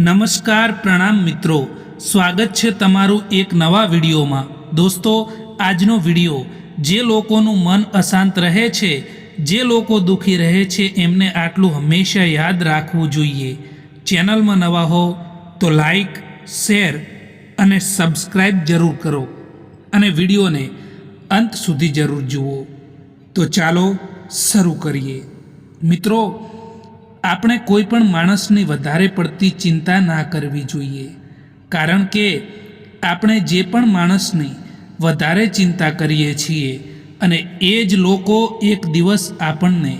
નમસ્કાર પ્રણામ મિત્રો. સ્વાગત છે તમારું એક નવા વિડીયોમાં. દોસ્તો, આજનો વીડિયો, જે લોકોનું મન અશાંત રહે છે, જે લોકો દુઃખી રહે છે, એમને આટલું હંમેશા યાદ રાખવું જોઈએ. ચેનલમાં નવા હો, તો લાઈક, શેર અને સબસ્ક્રાઈબ જરૂર કરો. અને વિડીયોને અંત સુધી જરૂર જુઓ. તો ચાલો શરૂ કરીએ. મિત્રો આપણે કોઈ પણ માણસની વધારે પડતી ચિંતા ના કરવી જોઈએ. કારણ કે આપણે જે પણ માણસની વધારે ચિંતા કરીએ છીએ અને એ જ લોકો એક દિવસ આપણને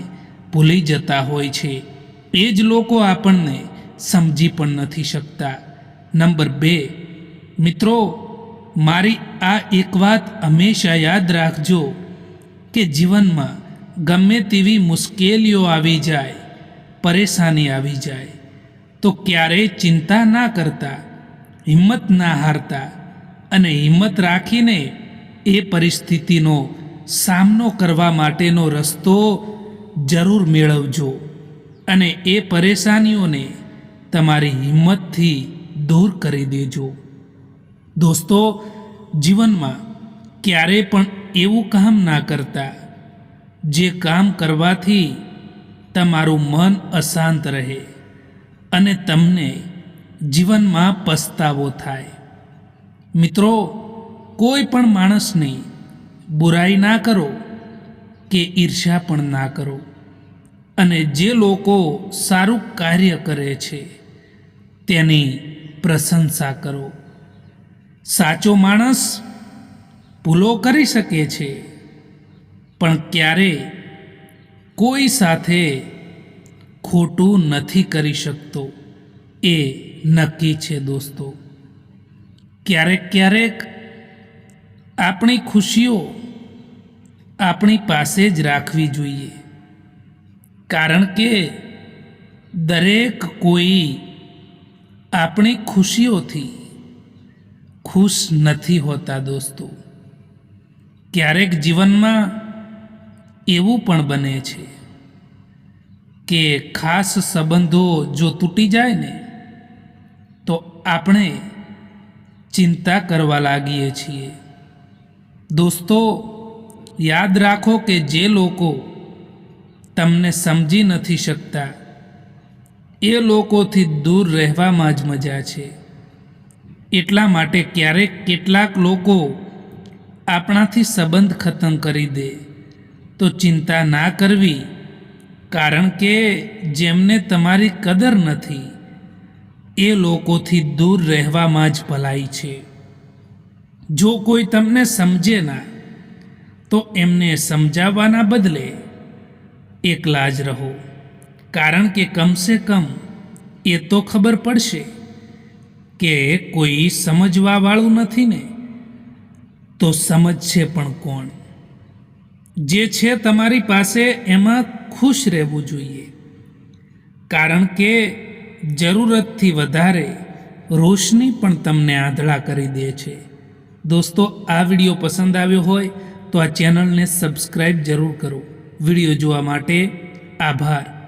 ભૂલી જતા હોય છે. એ જ લોકો આપણને સમજી પણ નથી શકતા. નંબર બે, મિત્રો, મારી આ એક વાત હંમેશા યાદ રાખજો કે જીવનમાં ગમે તેવી મુશ્કેલીઓ આવી જાય પરેશાની આવી જાય. તો ક્યારેય ચિંતા ના કરતા, હિંમત ના હારતા અને હિંમત રાખીને એ પરિસ્થિતિનો સામનો કરવા માટેનો રસ્તો જરૂર મેળવજો અને એ પરેશાનીઓને તમારી હિંમતથી દૂર કરી દેજો. દોસ્તો, જીવનમાં ક્યારેય પણ એવું કામ ના કરતા, જે કામ કરવાથી તમારું મન અશાંત રહે અને તમને જીવનમાં પસ્તાવો થાય. મિત્રો, કોઈ પણ માણસની બુરાઈ ના કરો કે ઈર્ષા પણ ના કરો. અને જે લોકો સારું કાર્ય કરે છે, તેની પ્રશંસા કરો. સાચો માણસ ભૂલો કરી શકે છે, પણ ક્યારે કોઈ સાથે ખોટું નથી કરી શકતો. એ નક્કી છે દોસ્તો. ક્યારેક ક્યારેક આપણી ખુશીઓ આપણી પાસે જ રાખવી જોઈએ. કારણ કે દરેક કોઈ આપણી ખુશીઓથી ખુશ નથી હોતા દોસ્તો. ક્યારેક જીવનમાં એવું પણ બને છે. કે ખાસ સંબંધો જો તૂટી જાય ને, તો આપણે ચિંતા કરવા લાગીએ છીએ. દોસ્તો, યાદ રાખો કે જે લોકો તમને સમજી નથી શકતા, એ લોકોથી દૂર રહેવામાં જ મજા છે. એટલા માટે ક્યારેક કેટલાક લોકો આપણાથી સંબંધ ખતમ કરી દે, તો ચિંતા ના કરવી કારણ કે જેમને તમારી કદર નથી, એ લોકોથી દૂર રહેવામાં જ ભલાઈ છે. જો કોઈ તમને સમજે ના, તો એમને સમજાવવાના બદલે એકલા જ રહો. કારણ કે કમસે કમ એ તો ખબર પડશે કે કોઈ સમજવાવાળું નથી ને, તો સમજશે પણ કોણ? જે છે તમારી પાસે એમાં ખુશ રહેવું જોઈએ. કારણ કે જરૂરતથી વધારે રોશની પણ તમને આંધળા કરી દે છે. દોસ્તો, આ વીડિયો પસંદ આવ્યો હોય તો આ ચેનલને સબસ્ક્રાઈબ જરૂર કરો. વીડિયો જોવા માટે આભાર.